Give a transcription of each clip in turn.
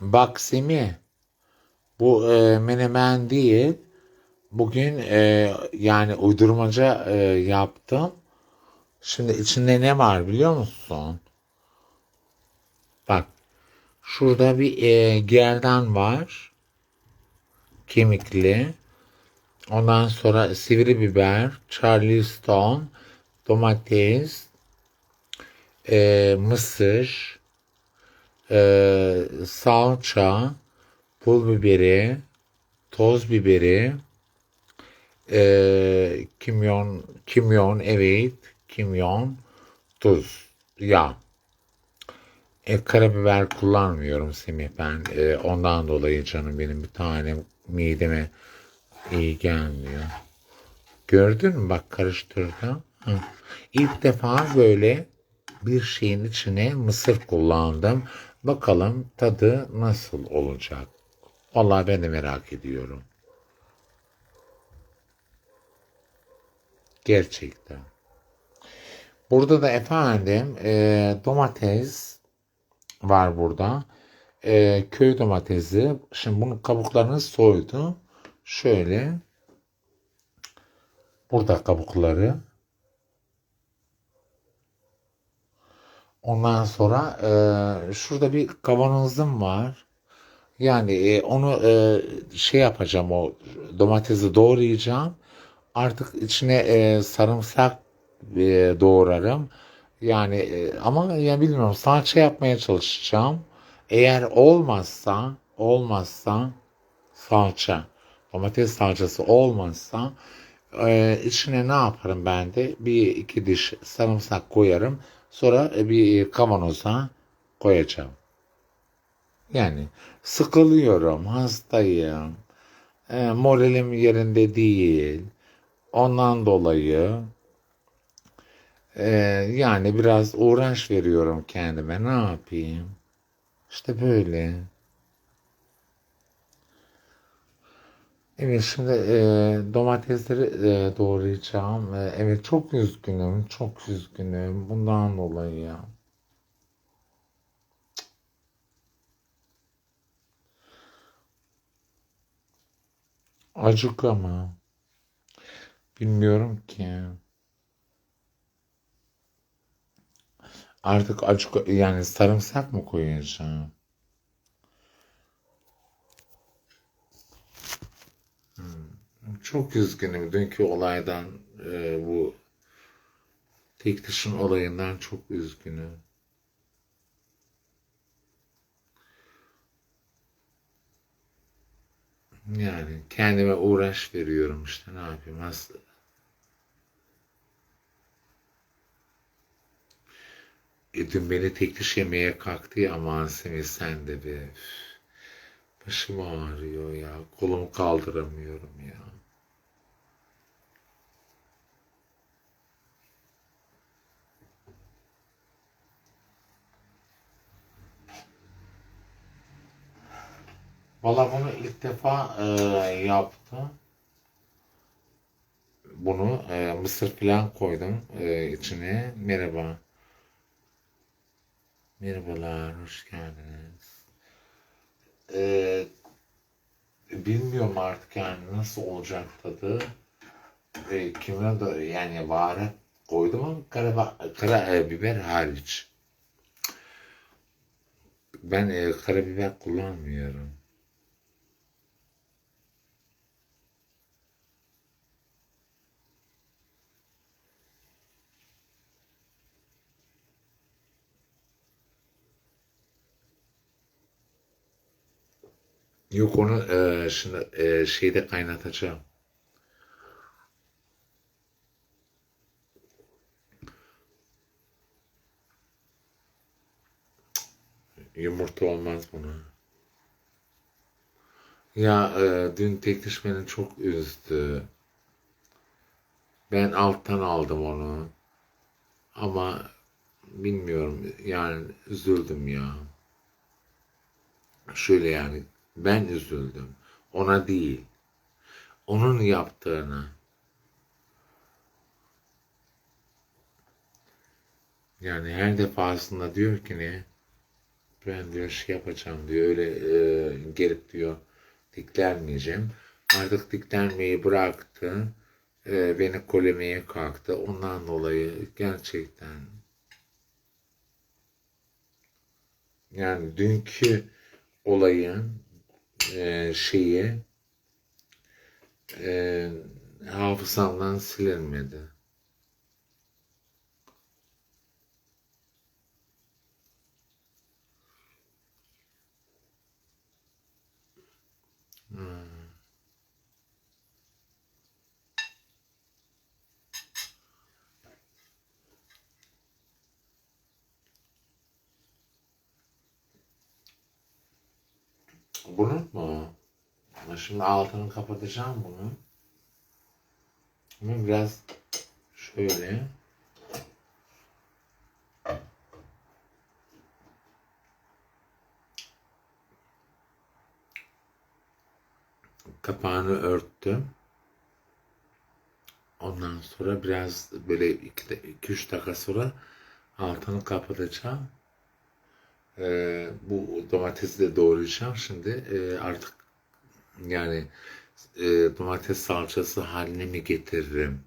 Bak Semih, bu e, menemen değil. Bugün e, yani uydurmaca e, yaptım. Şimdi içinde ne var biliyor musun? Bak, şurada bir e, gerdan var. Kemikli. Ondan sonra sivri biber, charleston, domates, e, mısır, e, salça, pul biberi, toz biberi, e, kimyon, kimyon evet, kimyon, tuz, yağ. E, karabiber kullanmıyorum Semih ben. E, ondan dolayı canım benim bir tane mideme iyi gelmiyor. Gördün mü bak karıştırdım. Hı. İlk defa böyle bir şeyin içine mısır kullandım. Bakalım tadı nasıl olacak. Vallahi ben de merak ediyorum. Gerçekten. Burada da efendim e, domates var burada. E, köy domatesi. Şimdi bunun kabuklarını soydum. Şöyle. Burada kabukları. Ondan sonra e, şurada bir kavanozum var. Yani e, onu e, şey yapacağım o domatesi doğrayacağım. Artık içine e, sarımsak e, doğrarım. Yani e, ama ya bilmiyorum salça yapmaya çalışacağım. Eğer olmazsa olmazsa salça domates salçası olmazsa e, içine ne yaparım ben de bir iki diş sarımsak koyarım. Sonra e, bir kavanoza koyacağım. Yani sıkılıyorum, hastayım, e, moralim yerinde değil. Ondan dolayı e, yani biraz uğraş veriyorum kendime. Ne yapayım? İşte böyle. Evet şimdi e, domatesleri e, doğrayacağım. E, evet çok üzgünüm, çok üzgünüm. Bundan dolayı ya. Acık ama. Bilmiyorum ki. Artık acık yani sarımsak mı koyacağım? Çok üzgünüm dünkü olaydan e, bu tek dişin olayından çok üzgünüm. Yani kendime uğraş veriyorum işte ne yapayım aslında. E, dün beni tek diş yemeye kalktı ya aman sen de be. Başım ağrıyor ya. Kolumu kaldıramıyorum ya. Valla bunu ilk defa e, yaptım. Bunu e, mısır falan koydum e, içine. Merhaba. Merhabalar, hoş geldiniz. E, bilmiyorum artık yani nasıl olacak tadı. E, kimyon da yani baharat koydum ama kara, kara e, biber hariç. Ben e, karabiber kullanmıyorum. Yok onu e, şimdi e, şeyde kaynatacağım. Yumurta olmaz buna. Ya e, dün tekliş beni çok üzdü. Ben alttan aldım onu. Ama bilmiyorum yani üzüldüm ya. Şöyle yani ben üzüldüm. Ona değil. Onun yaptığına. Yani her defasında diyor ki ne? ben diyor şey yapacağım diyor öyle e, gelip diyor diklenmeyeceğim. Artık diklenmeyi bıraktı. E, beni kolemeye kalktı. Ondan dolayı gerçekten yani dünkü olayın e, şeyi e, hafızamdan silinmedi. Bunun mu? Şimdi altını kapatacağım bunu. Bunu biraz şöyle kapağını örttüm. Ondan sonra biraz böyle 2-3 dakika sonra altını kapatacağım. Ee, bu domatesi de doğrayacağım. Şimdi e, artık yani e, domates salçası haline mi getiririm?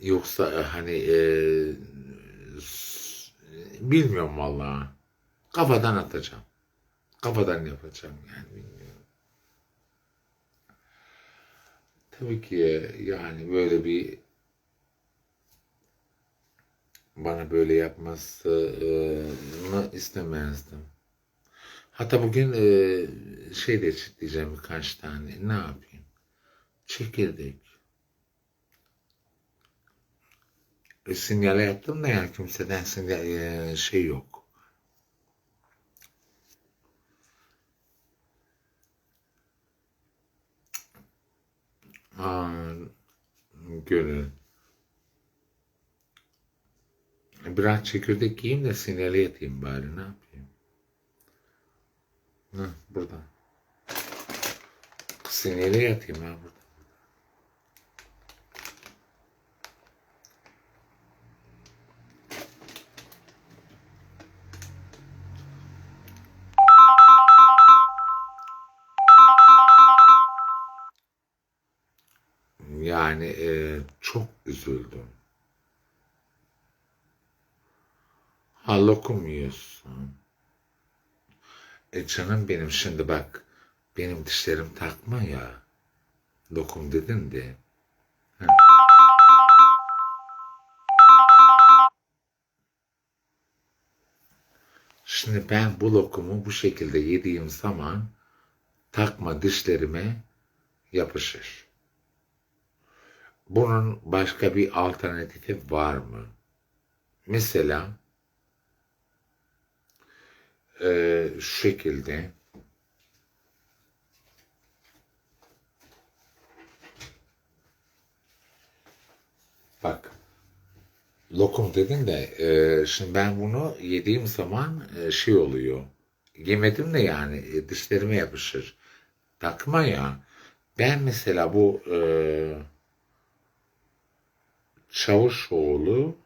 Yoksa e, hani e, bilmiyorum vallahi. Kafadan atacağım. Kafadan yapacağım yani bilmiyorum. Tabii ki yani böyle bir bana böyle yapmasını istemezdim. Hatta bugün e, şey de çitleyeceğim birkaç tane. Ne yapayım? Çekirdek. E, sinyale yaptım da yani kimseden sinyal, e, şey yok. Aa, gönül. Biraz çekirdek yiyeyim de sinyale yatayım bari ne yapayım? Ha, burada. Sinyale yatayım ha burada. Yani e, çok üzüldüm. Ha lokum yiyorsun. E canım benim şimdi bak benim dişlerim takma ya. Lokum dedin de. Şimdi ben bu lokumu bu şekilde yediğim zaman takma dişlerime yapışır. Bunun başka bir alternatifi var mı? Mesela e, şu şekilde bak lokum dedin de e, şimdi ben bunu yediğim zaman e, şey oluyor. Yemedim de yani e, dişlerime yapışır. Takma ya. Ben mesela bu e, Çavuşoğlu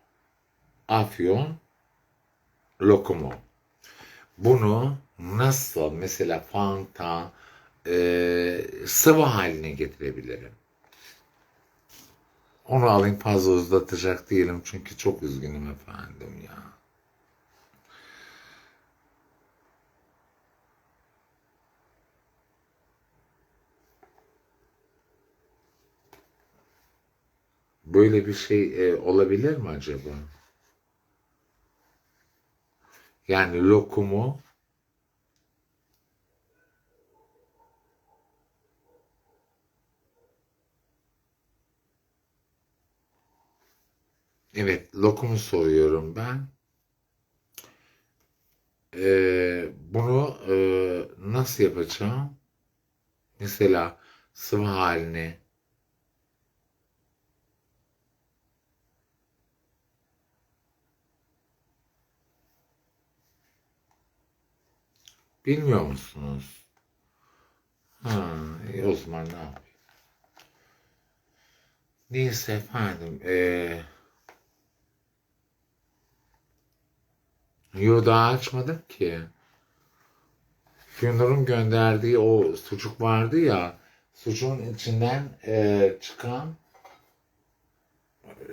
Afyon lokumu. Bunu nasıl mesela Fanta e, sıvı haline getirebilirim? Onu alayım fazla uzatacak değilim çünkü çok üzgünüm efendim ya. Böyle bir şey e, olabilir mi acaba? Yani lokumu Evet, lokumu soruyorum ben. Ee, bunu e, nasıl yapacağım? Mesela sıvı haline bilmiyor musunuz? Ha, iyi, o zaman ne yapayım? Neyse efendim, ee, Yo daha açmadık ki. Gündür'ün gönderdiği o sucuk vardı ya. Sucuğun içinden e, çıkan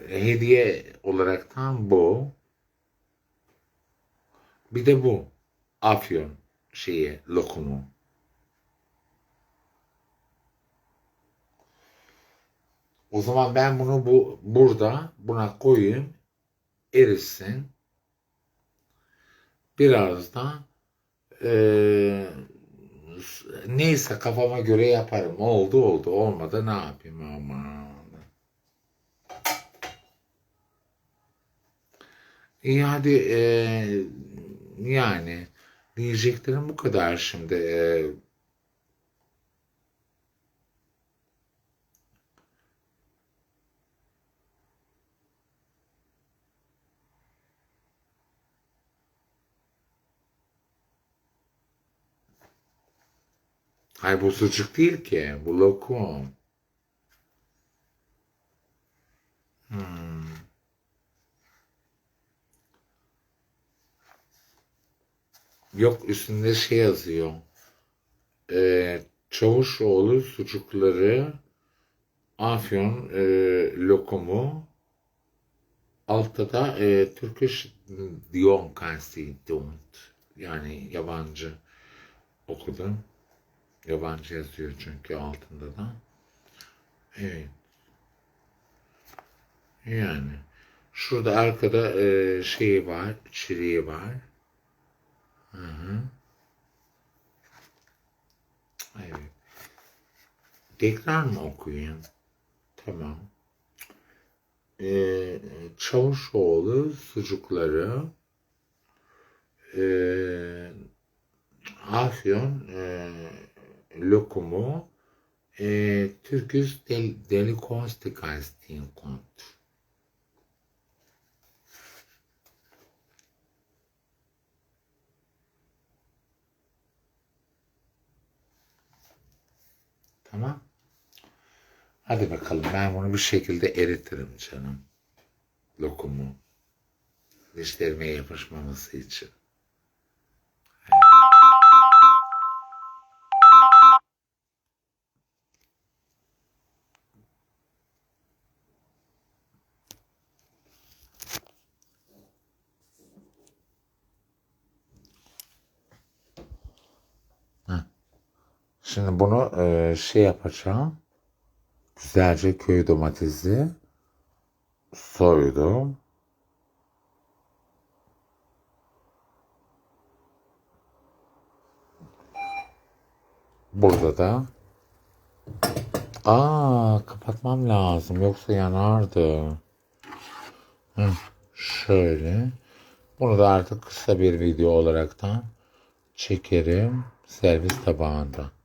e, hediye olaraktan bu. Bir de bu. Afyon şeyi, lokumu. O zaman ben bunu bu burada buna koyayım. Erisin. Biraz da eee, neyse kafama göre yaparım. Oldu oldu. Olmadı ne yapayım aman. İyi hadi eee, yani diyeceklerim bu kadar şimdi. Eee, Hayır bu sucuk değil ki. Bu lokum. Yok üstünde şey yazıyor. Ee, Çavuşoğlu sucukları Afyon e, lokumu altta da e, Turkish Dion Constituent yani yabancı okudum. Yabancı yazıyor çünkü altında da. Evet. Yani. Şurada arkada e, şeyi var, çiriği var. Hı hı. Evet. Tekrar mı okuyayım? Tamam. Ee, Çavuşoğlu sucukları ee, Afyon e, lokumu e, Türküs del, Delikostikastin kont. Tamam. Hadi bakalım ben bunu bir şekilde eritirim canım. Lokumu. Dişlerime yapışmaması için. Şimdi bunu e, şey yapacağım. Güzelce köy domatesi soydum. Burada da Aa kapatmam lazım yoksa yanardı. Şöyle. Bunu da artık kısa bir video olaraktan çekerim servis tabağında.